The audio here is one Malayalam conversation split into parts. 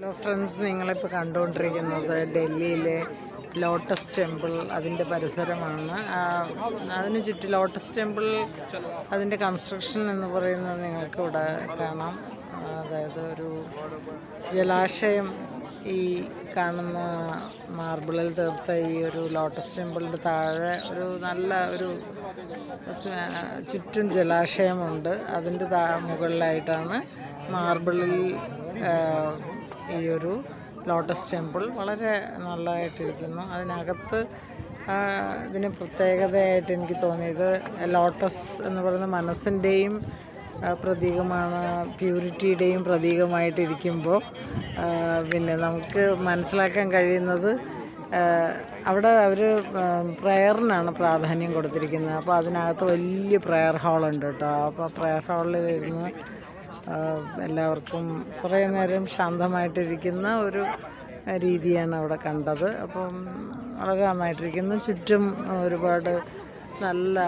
ഹലോ ഫ്രണ്ട്സ് നിങ്ങളിപ്പോൾ കണ്ടുകൊണ്ടിരിക്കുന്നത് ഡൽഹിയിലെ ലോട്ടസ് ടെമ്പിൾ അതിന്റെ പരിസരമാണ്. അതിന് ചുറ്റും ലോട്ടസ് ടെമ്പിൾ അതിന്റെ കൺസ്ട്രക്ഷൻ എന്ന് പറയുന്നത് നിങ്ങൾക്ക് ഇവിടെ കാണാം. അതായത് ഒരു ജലാശയം ഈ കാണുന്ന മാർബിളിൽ തീർത്ത ഈ ഒരു ലോട്ടസ് ടെമ്പിളിന്റെ താഴെ ഒരു നല്ല ഒരു ചുറ്റും ജലാശയമുണ്ട്. അതിന്റെ താ മുകളിലായിട്ടാണ് മാർബിളിൽ ഈ ഒരു ലോട്ടസ് ടെമ്പിൾ വളരെ നല്ലതായിട്ടിരിക്കുന്നു. അതിനകത്ത് ഇതിന് പ്രത്യേകതയായിട്ട് എനിക്ക് തോന്നിയത് ലോട്ടസ് എന്ന് പറയുന്ന മനസ്സിന്റെയും പ്രതീകമാണ് പ്യൂരിറ്റിയുടെയും പ്രതീകമായിട്ടിരിക്കുമ്പോൾ പിന്നെ നമുക്ക് മനസ്സിലാക്കാൻ കഴിയുന്നത് അവിടെ അവർ പ്രയറിനാണ് പ്രാധാന്യം കൊടുത്തിരിക്കുന്നത്. അപ്പോൾ അതിനകത്ത് വലിയ പ്രയർ ഹാളുണ്ട് കേട്ടോ. അപ്പോൾ പ്രയർ ഹാളിൽ ഇരുന്ന് ആ, എല്ലാവർക്കും കുറേ നേരം ശാന്തമായിട്ടിരിക്കുന്ന ഒരു രീതിയാണ് അവിടെ കണ്ടത്. അപ്പം വളരെ നന്നായിട്ടിരിക്കുന്നു. ചുറ്റും ഒരുപാട് നല്ല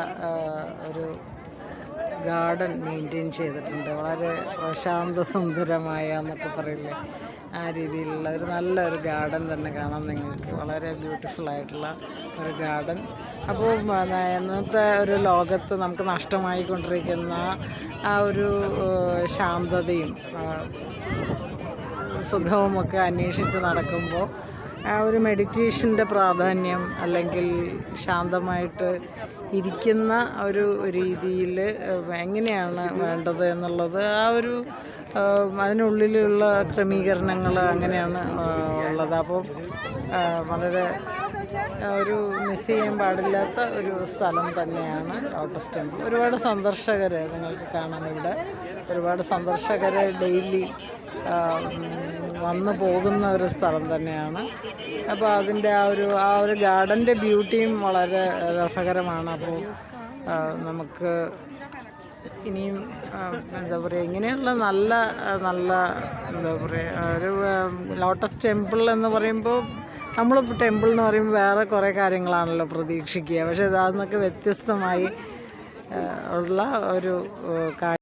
ഒരു ഗാർഡൻ മെയിന്റെയിൻ ചെയ്തിട്ടുണ്ട്. വളരെ പ്രശാന്തസുന്ദരമായ എന്നൊക്കെ പറയില്ലേ? ആ രീതിയിലുള്ള ഒരു നല്ലൊരു ഗാർഡൻ തന്നെ കാണാം നിങ്ങൾക്ക്. വളരെ ബ്യൂട്ടിഫുൾ ആയിട്ടുള്ള ഒരു ഗാർഡൻ. അപ്പോൾ ഇന്നത്തെ ഒരു ലോകത്ത് നമുക്ക് നഷ്ടമായിക്കൊണ്ടിരിക്കുന്ന ആ ഒരു ശാന്തതയും സുഖവുമൊക്കെ അന്വേഷിച്ച് നടക്കുമ്പോൾ ആ ഒരു മെഡിറ്റേഷന്റെ പ്രാധാന്യം അല്ലെങ്കിൽ ശാന്തമായിട്ട് ഇരിക്കുന്ന ഒരു രീതിയിൽ എങ്ങനെയാണ് വേണ്ടത് എന്നുള്ളത് ആ ഒരു അതിനുള്ളിലുള്ള ക്രമീകരണങ്ങൾ അങ്ങനെയാണ് ഉള്ളത്. അപ്പോൾ വളരെ ഒരു മിസ് ചെയ്യാൻ പാടില്ലാത്ത ഒരു സ്ഥലം തന്നെയാണ് ലോട്ടസ് ടെമ്പിൾ ഒരുപാട് സന്ദർശകരെ നിങ്ങൾക്ക് കാണാം ഇവിടെ. ഒരുപാട് സന്ദർശകരെ ഡെയിലി വന്നു പോകുന്ന ഒരു സ്ഥലം തന്നെയാണ്. അപ്പോൾ അതിന്റെ ആ ഒരു ആ ഒരു ഗാർഡന്റെ ബ്യൂട്ടിയും വളരെ രസകരമാണ്. അപ്പോൾ നമുക്ക് ഇനിയും എന്താ പറയുക ഇങ്ങനെയുള്ള നല്ല നല്ല എന്താ പറയുക ഒരു ലോട്ടസ് ടെമ്പിൾ എന്ന് പറയുമ്പോൾ നമ്മൾ ടെമ്പിൾ എന്ന് പറയുമ്പോൾ വേറെ കുറേ കാര്യങ്ങളാണല്ലോ പ്രതീക്ഷിക്കുക. പക്ഷേ അതെന്നൊക്കെ വ്യത്യസ്തമായി ഉള്ള ഒരു കാഴ്ച